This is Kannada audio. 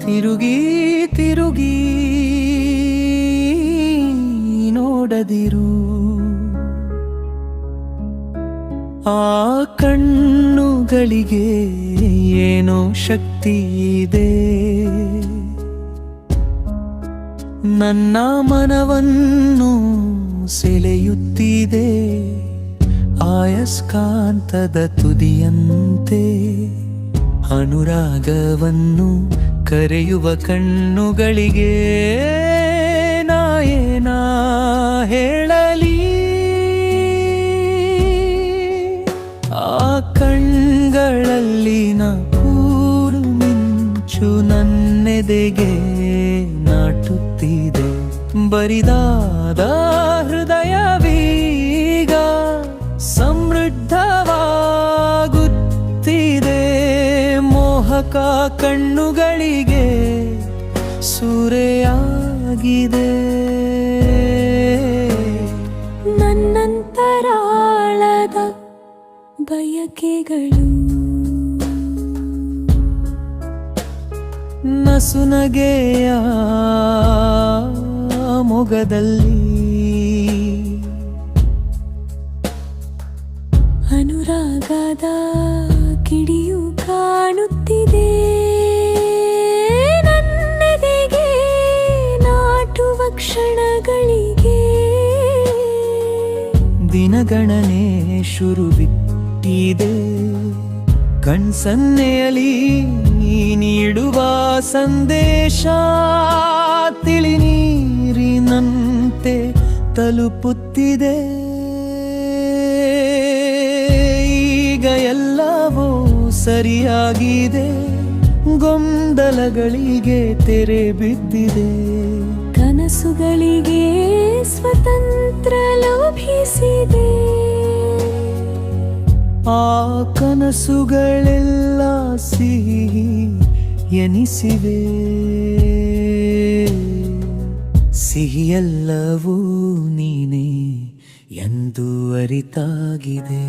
ತಿರುಗಿ ತಿರುಗಿ ನೋಡದಿರು ಆ ಕಣ್ಣುಗಳಿಗೆ ಏನೋ ಶಕ್ತಿ ಇದೆ. ನನ್ನ ಮನವನ್ನು ಸೆಳೆಯುತ್ತಿದೆ. ಆಯಸ್ಕಾಂತದ ತುದಿಯಂತೆ ಅನುರಾಗವನ್ನು ಕರೆಯುವ ಕಣ್ಣುಗಳಿಗೆ ನಾಯೇನ ಹೇಳಲಿ? ಆ ಕಣ್ಗಳಲ್ಲಿನ ಕೂರು ಮಿಂಚು ನನ್ನೆದೆಗೆ ನಾಟುತ್ತಿದೆ. ಬರಿದಾದ ಹೃದಯವೀಗ ಸಮೃದ್ಧವಾಗುತ್ತಿದೆ ಮೋಹಕ ಕಣ್ಣುಗಳಿಗೆ ಸೂರೆಯಾಗಿದೆ. ನನ್ನಂತರಾಳದ ಬಯಕೆಗಳು ನಸುನಗೆಯ ಮೊಗದಲ್ಲಿ ಅನುರಾಗದ ಕಿಡಿಯು ಕಾಣುತ್ತಿದೆ. ನನ್ನೆದೆಗೆ ನಾಟುವ ಕ್ಷಣಗಳಿಗೆ. ದಿನಗಣನೆ ಶುರುವಿಟ್ಟಿದೆ ಕಣ್ಸನ್ನೆಯಲ್ಲಿ ನೀಡುವ ಸಂದೇಶ. ತಲುಪುತ್ತಿದೆ ಈಗ ಎಲ್ಲವೂ ಸರಿಯಾಗಿದೆ. ಗೊಂದಲಗಳಿಗೆ ತೆರೆ ಬಿದ್ದಿದೆ. ಕನಸುಗಳಿಗೆ ಸ್ವತಂತ್ರ ಲಭಿಸಿದೆ. ಆ ಕನಸುಗಳೆಲ್ಲ ಸಿಹಿ ಎನಿಸಿವೆ. ಸಿಹಿಯೆಲ್ಲವೂ ನೀನೇ ಎಂದು ಅರಿತಾಗಿದೆ.